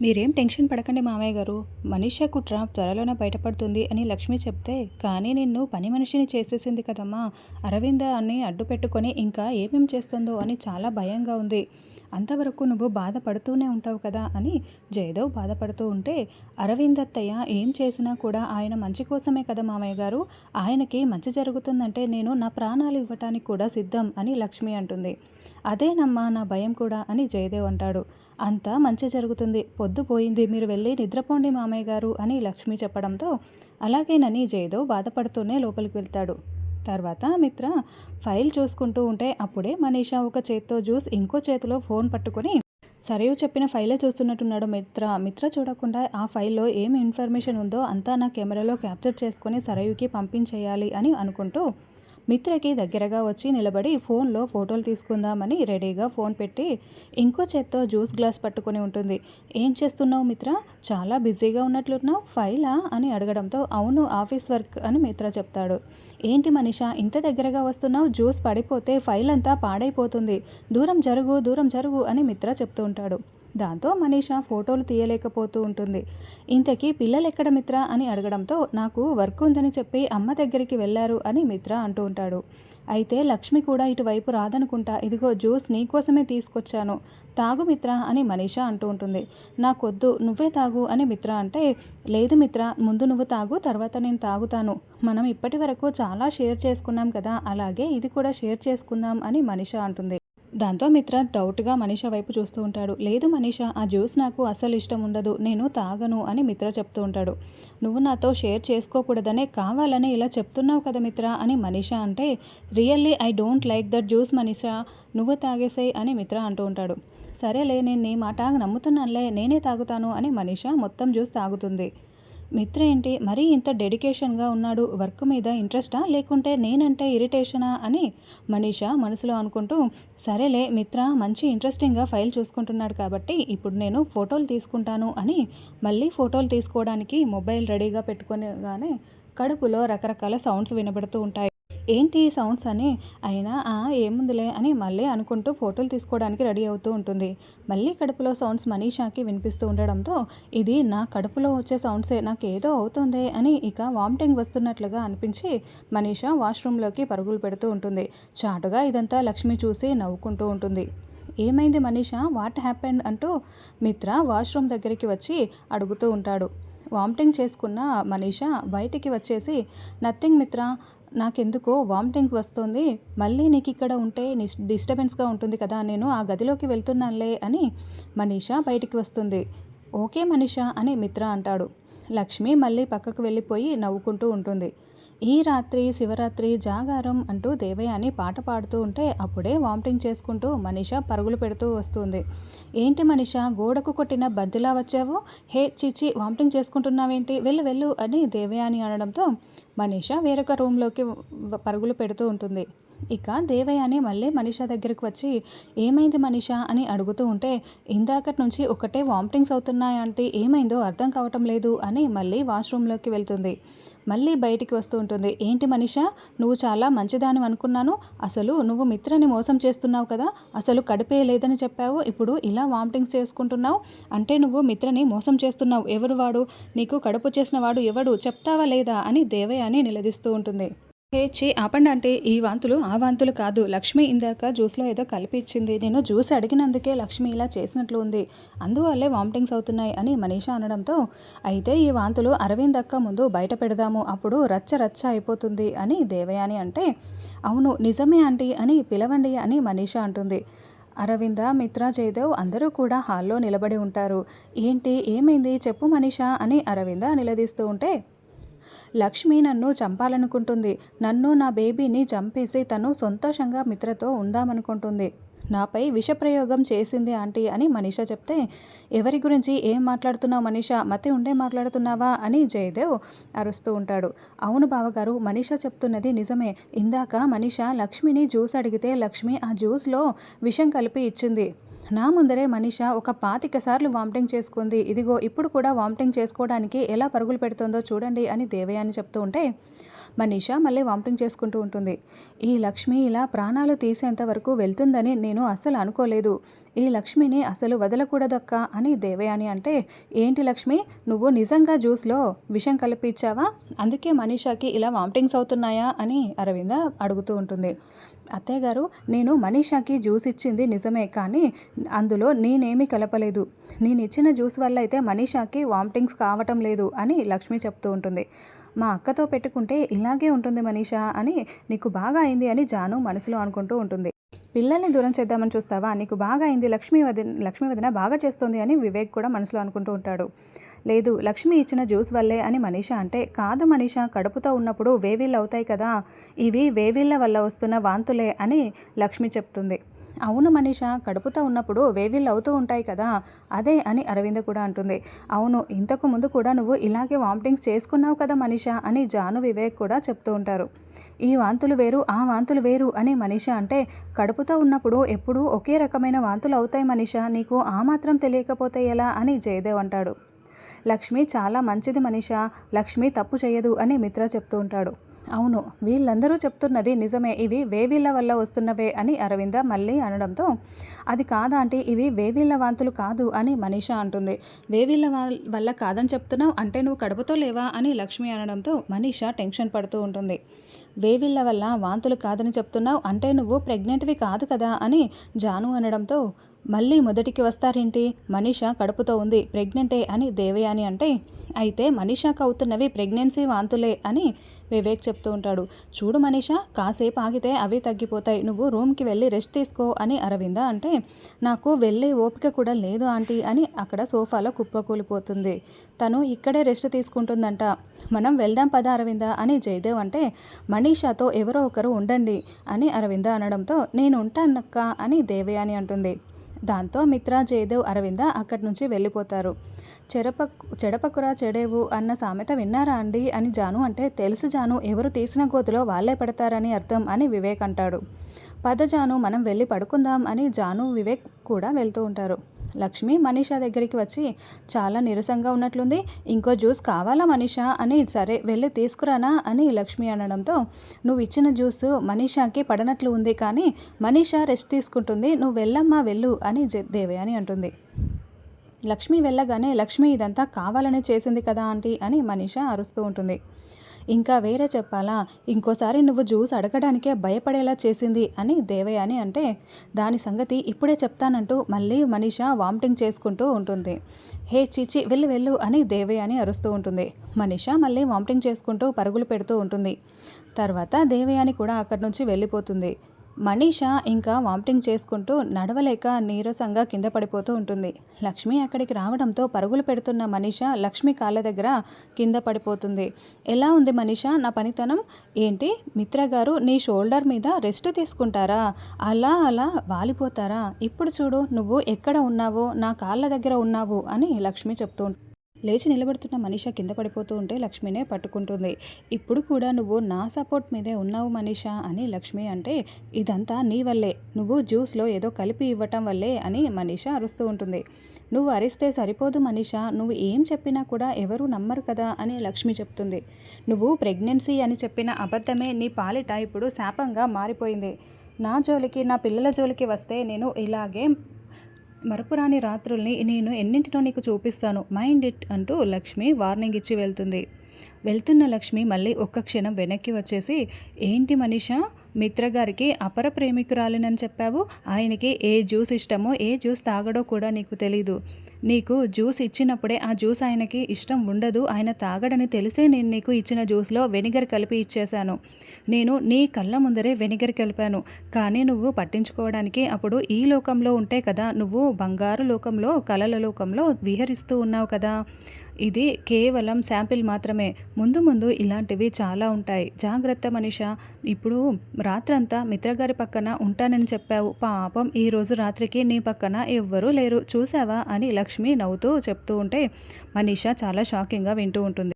మీరేం టెన్షన్ పడకండి మామయ్య గారు. మనీషా కుట్ర త్వరలోనే బయటపడుతుంది అని లక్ష్మి చెప్తే కానీ నిన్ను పని మనిషిని చేసేసింది కదమ్మా. అరవింద అని అడ్డు పెట్టుకొని ఇంకా ఏమేం చేస్తుందో అని చాలా భయంగా ఉంది. అంతవరకు నువ్వు బాధపడుతూనే ఉంటావు కదా అని జయదేవ్ బాధపడుతూ ఉంటే అరవింద్ అత్తయ్య ఏం చేసినా కూడా ఆయన మంచి కోసమే కదా మామయ్య గారు. ఆయనకి మంచి జరుగుతుందంటే నేను నా ప్రాణాలు ఇవ్వటానికి కూడా సిద్ధం అని లక్ష్మి అంటుంది. అదేనమ్మా నా భయం కూడా అని జయదేవ్ అంటాడు. అంతా మంచి జరుగుతుంది. పొద్దు పోయింది. మీరు వెళ్ళి నిద్రపోండి మామయ్య గారు అని లక్ష్మి చెప్పడంతో అలాగేనని జయదేవ్ బాధపడుతూనే లోపలికి వెళ్తాడు. తర్వాత మిత్ర ఫైల్ చూసుకుంటూ ఉంటే అప్పుడే మనీషా ఒక చేత్తో జ్యూస్ ఇంకో చేతిలో ఫోన్ పట్టుకొని సరయు చెప్పిన ఫైలే చూస్తున్నట్టున్నాడు మిత్ర. మిత్ర చూడకుండా ఆ ఫైల్లో ఏం ఇన్ఫర్మేషన్ ఉందో అంతా నా కెమెరాలో క్యాప్చర్ చేసుకొని సరయుకి పంపించేయాలి అని అనుకుంటూ మిత్రకి దగ్గరగా వచ్చి నిలబడి ఫోన్లో ఫోటోలు తీసుకుందామని రెడీగా ఫోన్ పెట్టి ఇంకో చేత్తో జ్యూస్ గ్లాస్ పట్టుకొని ఉంటుంది. ఏం చేస్తున్నావు మిత్ర? చాలా బిజీగా ఉన్నట్లున్నావు? ఫైలా? అని అడగడంతో అవును ఆఫీస్ వర్క్ అని మిత్ర చెప్తాడు. ఏంటి మనిషా ఇంత దగ్గరగా వస్తున్నావు? జ్యూస్ పడిపోతే ఫైల్ అంతా పాడైపోతుంది. దూరం జరుగు దూరం జరుగు అని మిత్ర చెప్తూ ఉంటాడు. దాంతో మనీషా ఫోటోలు తీయలేకపోతూ ఉంటుంది. ఇంతకీ పిల్లలు ఎక్కడ మిత్ర? అని అడగడంతో నాకు వర్క్ ఉందని చెప్పి అమ్మ దగ్గరికి వెళ్ళారు అని మిత్ర అంటూ ఉంటాడు. అయితే లక్ష్మి కూడా ఇటువైపు రాదనుకుంటా ఇదిగో జ్యూస్ నీకోసమే తీసుకొచ్చాను. తాగు మిత్ర అని మనీషా అంటూ ఉంటుంది. నాకొద్దు నువ్వే తాగు అని మిత్ర అంటే లేదు మిత్ర ముందు నువ్వు తాగు తర్వాత నేను తాగుతాను. మనం ఇప్పటి వరకు చాలా షేర్ చేసుకున్నాం కదా అలాగే ఇది కూడా షేర్ చేసుకుందాం అని మనీషా అంటుంది. దాంతో మిత్ర డౌట్గా మనీష వైపు చూస్తూ ఉంటాడు. లేదు మనీష ఆ జ్యూస్ నాకు అసలు ఇష్టం ఉండదు. నేను తాగను అని మిత్ర చెప్తూ ఉంటాడు. నువ్వు నాతో షేర్ చేసుకోకూడదనే కావాలని ఇలా చెప్తున్నావు కదా మిత్ర అని మనీష అంటే really I don't like that juice Manisha నువ్వు తాగేసాయి అని మిత్ర అంటూ ఉంటాడు. సరేలే నేను నీ మాట నమ్ముతున్నానులే నేనే తాగుతాను అని మనీష మొత్తం జ్యూస్ తాగుతుంది. మిత్ర ఏంటి? మరీ ఇంత డెడికేషన్గా ఉన్నాడు వర్క్ మీద ఇంట్రెస్టా? లేకుంటే నేనంటే ఇరిటేషనా? అని మనీషా మనసులో అనుకుంటూ సరేలే మిత్ర మంచి ఇంట్రెస్టింగ్గా ఫైల్ చూసుకుంటున్నాడు కాబట్టి ఇప్పుడు నేను ఫోటోలు తీసుకుంటాను అని మళ్ళీ ఫోటోలు తీసుకోవడానికి మొబైల్ రెడీగా పెట్టుకునిగానే కడుపులో రకరకాల సౌండ్స్ వినబడుతూ ఉంటాయి. ఏంటి సౌండ్స్ అని? అయినా ఏముందిలే అని మళ్ళీ అనుకుంటూ ఫోటోలు తీసుకోవడానికి రెడీ అవుతూ ఉంటుంది. మళ్ళీ కడుపులో సౌండ్స్ మనీషాకి వినిపిస్తూ ఉండడంతో ఇది నా కడుపులో వచ్చే సౌండ్సే నాకు ఏదో అవుతుంది అని ఇక వామిటింగ్ వస్తున్నట్లుగా అనిపించి మనీషా వాష్రూమ్లోకి పరుగులు పెడుతూ ఉంటుంది. చాటుగా ఇదంతా లక్ష్మి చూసి నవ్వుకుంటూ ఉంటుంది. ఏమైంది మనీషా? What happened? అంటూ మిత్ర వాష్రూమ్ దగ్గరికి వచ్చి అడుగుతూ ఉంటాడు. వామిటింగ్ చేసుకున్న మనీషా బయటికి వచ్చేసి నథింగ్ మిత్ర నాకెందుకో వామిటింగ్ వస్తుంది మళ్ళీ నీకు ఇక్కడ ఉంటే డిస్టర్బెన్స్గా ఉంటుంది కదా నేను ఆ గదిలోకి వెళ్తున్నానులే అని మనీషా బయటికి వస్తుంది. ఓకే మనీషా అని మిత్ర అంటాడు. లక్ష్మి మళ్ళీ పక్కకు వెళ్ళిపోయి నవ్వుకుంటూ ఉంటుంది. ఈ రాత్రి శివరాత్రి జాగారం అంటూ దేవయాని పాట పాడుతూ ఉంటే అప్పుడే వామిటింగ్ చేసుకుంటూ మనిష పరుగులు పెడుతూ వస్తుంది. ఏంటి మనిష గోడకు కొట్టిన బద్దిలా వచ్చావు? హే చిచి వామిటింగ్ చేసుకుంటున్నావేంటి? వెళ్ళు వెళ్ళు అని దేవయాని అనడంతో మనీష వేరొక రూమ్లోకి పరుగులు పెడుతూ ఉంటుంది. ఇక దేవయాని మళ్ళీ మనీషా దగ్గరికి వచ్చి ఏమైంది మనీషా అని అడుగుతూ ఉంటే ఇందాకటి నుంచి ఒకటే వామిటింగ్స్ అవుతున్నాయంటే ఏమైందో అర్థం కావటం లేదు అని మళ్ళీ వాష్రూమ్లోకి వెళ్తుంది. మళ్ళీ బయటికి వస్తూ ఉంటుంది. ఏంటి మనిష? నువ్వు చాలా మంచిదాని అనుకున్నాను. అసలు నువ్వు మిత్రని మోసం చేస్తున్నావు కదా? అసలు కడిపే లేదని చెప్పావు. ఇప్పుడు ఇలా వామిటింగ్స్ చేసుకుంటున్నావు. అంటే నువ్వు మిత్రని మోసం చేస్తున్నావు. ఎవరు వాడు? నీకు కడుపు చేసిన వాడు ఎవడు? చెప్తావా లేదా? అని దేవయాని నిలదీస్తూ ఉంటుంది. హే చీ ఆపండి అంటే ఈ వాంతులు ఆ వాంతులు కాదు. లక్ష్మి ఇందాక జ్యూస్లో ఏదో కలిపిచ్చింది. నేను జ్యూస్ అడిగినందుకే లక్ష్మి ఇలా చేసినట్లు ఉంది. అందువల్లే వామిటింగ్స్ అవుతున్నాయి అని మనీషా అనడంతో అయితే ఈ వాంతులు అరవింద్ అక్క ముందు బయట పెడదాము. అప్పుడు రచ్చ రచ్చ అయిపోతుంది అని దేవయాని అంటే అవును నిజమే ఆంటీ అని పిలవండి అని మనీషా అంటుంది. అరవింద మిత్ర జయదేవ్ అందరూ కూడా హాల్లో నిలబడి ఉంటారు. ఏంటి ఏమైంది? చెప్పు మనీషా అని అరవింద నిలదీస్తూ ఉంటే లక్ష్మి నన్ను చంపాలనుకుంటుంది. నన్ను నా బేబీని చంపేసి తను సంతోషంగా మిత్రతో ఉందామనుకుంటుంది. నాపై విషప్రయోగం చేసింది ఆంటీ అని మనీష చెప్తే ఎవరి గురించి ఏం మాట్లాడుతున్నావు మనీష? మతి ఉండే మాట్లాడుతున్నావా? అని జయదేవ్ అరుస్తూ ఉంటాడు. అవును బావగారు మనీష చెప్తున్నది నిజమే. ఇందాక మనీష లక్ష్మిని జ్యూస్ అడిగితే లక్ష్మి ఆ జ్యూస్లో విషం కలిపి ఇచ్చింది. నా ముందరే మనీష ఒక పాతిక సార్లు వామిటింగ్ చేసుకుంది. ఇదిగో ఇప్పుడు కూడా వామిటింగ్ చేసుకోవడానికి ఎలా పరుగులు పెడుతుందో చూడండి అని దేవయాన్ని చెప్తూ ఉంటే మనీష మళ్ళీ వామిటింగ్ చేసుకుంటూ ఉంటుంది. ఈ లక్ష్మి ఇలా ప్రాణాలు తీసేంత వరకు వెళ్తుందని నేను అస్సలు అనుకోలేదు. ఈ లక్ష్మిని అసలు వదలకూడదక్క అని దేవయాని అంటే ఏంటి లక్ష్మి? నువ్వు నిజంగా జ్యూస్లో విషం కలిపిచ్చావా? అందుకే మనీషాకి ఇలా వామిటింగ్స్ అవుతున్నాయా అని అరవింద అడుగుతూ ఉంటుంది. అత్తయ్య గారు నేను మనీషాకి జ్యూస్ ఇచ్చింది నిజమే కానీ అందులో నేనేమీ కలపలేదు. నేను ఇచ్చిన జ్యూస్ వల్ల అయితే మనీషాకి వామిటింగ్స్ కావటం లేదు అని లక్ష్మి చెప్తూ ఉంటుంది. మా అక్కతో పెట్టుకుంటే ఇలాగే ఉంటుంది మనీషా అని నీకు బాగా అయింది అని జాను మనసులో అనుకుంటూ ఉంటుంది. పిల్లల్ని దూరం చేద్దామని చూస్తావా? నీకు బాగా అయింది లక్ష్మీ వదిన లక్ష్మీ వదిన బాగా చేస్తుంది అని వివేక్ కూడా మనసులో అనుకుంటూ ఉంటాడు. లేదు లక్ష్మి ఇచ్చిన జ్యూస్ వల్లే అని మనీష అంటే కాదు మనీష కడుపుతో ఉన్నప్పుడు వేవిళ్ళు అవుతాయి కదా ఇవి వేవిళ్ళ వల్ల వస్తున్న వాంతులే అని లక్ష్మి చెప్తుంది. అవును మనీష కడుపుతో ఉన్నప్పుడు వేవిళ్ళు అవుతూ ఉంటాయి కదా అదే అని అరవింద కూడా అంటుంది. అవును ఇంతకు ముందు కూడా నువ్వు ఇలాగే వామిటింగ్స్ చేసుకున్నావు కదా మనీష అని జాను వివేక్ కూడా చెప్తూ ఉంటారు. ఈ వాంతులు వేరు ఆ వాంతులు వేరు అని మనీష అంటే కడుపుతో ఉన్నప్పుడు ఎప్పుడూ ఒకే రకమైన వాంతులు అవుతాయి మనీష నీకు ఆ మాత్రం తెలియకపోతే ఎలా అని జయదేవ్ అంటాడు. లక్ష్మి చాలా మంచిది మనిష లక్ష్మి తప్పు చేయదు అని మిత్ర చెప్తూ ఉంటాడు. అవును వీళ్ళందరూ చెప్తున్నది నిజమే ఇవి వేవీళ్ళ వల్ల వస్తున్నవే అని అరవింద మళ్ళీ అనడంతో అది కాదా అంటే ఇవి వేవీళ్ళ వాంతులు కాదు అని మనీష అంటుంది. వేవీళ్ళ వల్ల కాదని చెప్తున్నావు అంటే నువ్వు కడుపుతో లేవా అని లక్ష్మి అనడంతో మనీష టెన్షన్ పడుతూ ఉంటుంది. వేవిళ్ళ వల్ల వాంతులు కాదని చెప్తున్నావు అంటే నువ్వు ప్రెగ్నెంట్వి కాదు కదా అని జాను అనడంతో మళ్ళీ మొదటికి వస్తారేంటి? మనీష కడుపుతో ఉంది. ప్రెగ్నెంటే అని దేవయాని అంటే అయితే మనీషాకు అవుతున్నవి ప్రెగ్నెన్సీ వాంతులే అని వివేక్ చెప్తూ ఉంటాడు. చూడు మనీష కాసేపు ఆగితే అవి తగ్గిపోతాయి. నువ్వు రూమ్కి వెళ్ళి రెస్ట్ తీసుకో అని అరవింద అంటే నాకు వెళ్ళే ఓపిక కూడా లేదు ఆంటీ అని అక్కడ సోఫాలో కుప్పకూలిపోతుంది. తను ఇక్కడే రెస్ట్ తీసుకుంటుందంట. మనం వెళ్దాం పద అరవింద అని జయదేవ్ అంటే మనీషాతో ఎవరో ఒకరు ఉండండి అని అరవింద అనడంతో నేను ఉంటానక్క అని దేవయాని అంటుంది. దాంతో మిత్ర జయదేవ్ అరవింద అక్కడి నుంచి వెళ్ళిపోతారు. చెరప చెడపకురా చెడేవు అన్న సామెత విన్నారా అండి? అని జాను అంటే తెలుసు జాను ఎవరు తీసిన గోతిలో వాళ్ళే పడతారని అర్థం అని వివేక్ అంటాడు. పద జాను మనం వెళ్ళి పడుకుందాం అని జాను వివేక్ కూడా వెళ్తూ ఉంటారు. లక్ష్మి మనీషా దగ్గరికి వచ్చి చాలా నీరసంగా ఉన్నట్లుంది. ఇంకో జ్యూస్ కావాలా మనీషా? అని సరే వెళ్ళి తీసుకురానా? అని లక్ష్మి అనడంతో నువ్వు ఇచ్చిన జ్యూస్ మనీషాకి పడనట్లు ఉంది కానీ మనీషా రెస్ట్ తీసుకుంటుంది. నువ్వు వెళ్ళమ్మా వెళ్ళు అని దేవి అని అంటుంది. లక్ష్మి వెళ్ళగానే లక్ష్మి ఇదంతా కావాలనే చేసింది కదా ఆంటీ అని మనీషా అరుస్తూ ఉంటుంది. ఇంకా వేరే చెప్పాలా? ఇంకోసారి నువ్వు జ్యూస్ అడగడానికే భయపడేలా చేసింది అని దేవయాని అంటే దాని సంగతి ఇప్పుడే చెప్తానంటూ మళ్ళీ మనీష వామిటింగ్ చేసుకుంటూ ఉంటుంది. హే చీచి వెళ్ళు వెళ్ళు అని దేవయాని అరుస్తూ ఉంటుంది. మనీష మళ్ళీ వామిటింగ్ చేసుకుంటూ పరుగులు పెడుతూ ఉంటుంది. తర్వాత దేవయాని కూడా అక్కడి నుంచి వెళ్ళిపోతుంది. మనీష ఇంకా వామిటింగ్ చేసుకుంటూ నడవలేక నీరసంగా కింద పడిపోతూ ఉంటుంది. లక్ష్మి అక్కడికి రావడంతో పరుగులు పెడుతున్న మనీష లక్ష్మి కాళ్ళ దగ్గర కింద పడిపోతుంది. ఎలా ఉంది మనీష? నా పనితనం? ఏంటి? మిత్ర గారు నీ షోల్డర్ మీద రెస్ట్ తీసుకుంటారా? అలా అలా వాలిపోతారా? ఇప్పుడు చూడు నువ్వు ఎక్కడ ఉన్నావో నా కాళ్ళ దగ్గర ఉన్నావు అని లక్ష్మి చెప్తూ లేచి నిలబడుతున్న మనిష కింద పడిపోతూ ఉంటే లక్ష్మినే పట్టుకుంటుంది. ఇప్పుడు కూడా నువ్వు నా సపోర్ట్ మీదే ఉన్నావు మనీష అని లక్ష్మి అంటే ఇదంతా నీ వల్లే. నువ్వు జ్యూస్లో ఏదో కలిపి ఇవ్వటం వల్లే అని మనీష అరుస్తూ ఉంటుంది. నువ్వు అరిస్తే సరిపోదు మనీష. నువ్వు ఏం చెప్పినా కూడా ఎవరు నమ్మరు కదా అని లక్ష్మి చెప్తుంది. నువ్వు ప్రెగ్నెన్సీ అని చెప్పిన అబద్ధమే నీ పాలిట ఇప్పుడు శాపంగా మారిపోయింది. నా జోలికి నా పిల్లల జోలికి వస్తే నేను ఇలాగే మరపురాని రాత్రుల్ని నేను ఎన్నింటినో నీకు చూపిస్తాను. మైండ్ ఇట్ అంటూ లక్ష్మి వార్నింగ్ ఇచ్చి వెళ్తుంది. వెళ్తున్న లక్ష్మి మళ్ళీ ఒక్క క్షణం వెనక్కి వచ్చేసి ఏంటి మనిష? మిత్రగారికి అపర ప్రేమికురాలినని చెప్పావు? ఆయనకి ఏ జ్యూస్ ఇష్టమో ఏ జ్యూస్ తాగడో కూడా నీకు తెలీదు. నీకు జ్యూస్ ఇచ్చినప్పుడే ఆ జ్యూస్ ఆయనకి ఇష్టం ఉండదు. ఆయన తాగడని తెలిసే నేను నీకు ఇచ్చిన జ్యూస్లో వెనిగర్ కలిపి ఇచ్చేశాను. నేను నీ కళ్ళ ముందరే వెనిగర్ కలిపాను. కానీ నువ్వు పట్టించుకోవడానికి అప్పుడు ఈ లోకంలో ఉంటే కదా నువ్వు బంగారు లోకంలో కలల లోకంలో విహరిస్తూ ఉన్నావు కదా. ఇది కేవలం శాంపిల్ మాత్రమే. ముందు ముందు ఇలాంటివి చాలా ఉంటాయి. జాగ్రత్త మనిష. ఇప్పుడు రాత్రంతా మిత్రగారి పక్కన ఉంటానని చెప్పావు. పాపం ఈరోజు రాత్రికి నీ పక్కన ఎవ్వరూ లేరు. చూసావా అని లక్ష్మి నవ్వుతూ చెప్తూ ఉంటే మనీష చాలా షాకింగ్గా వింటూ ఉంటుంది.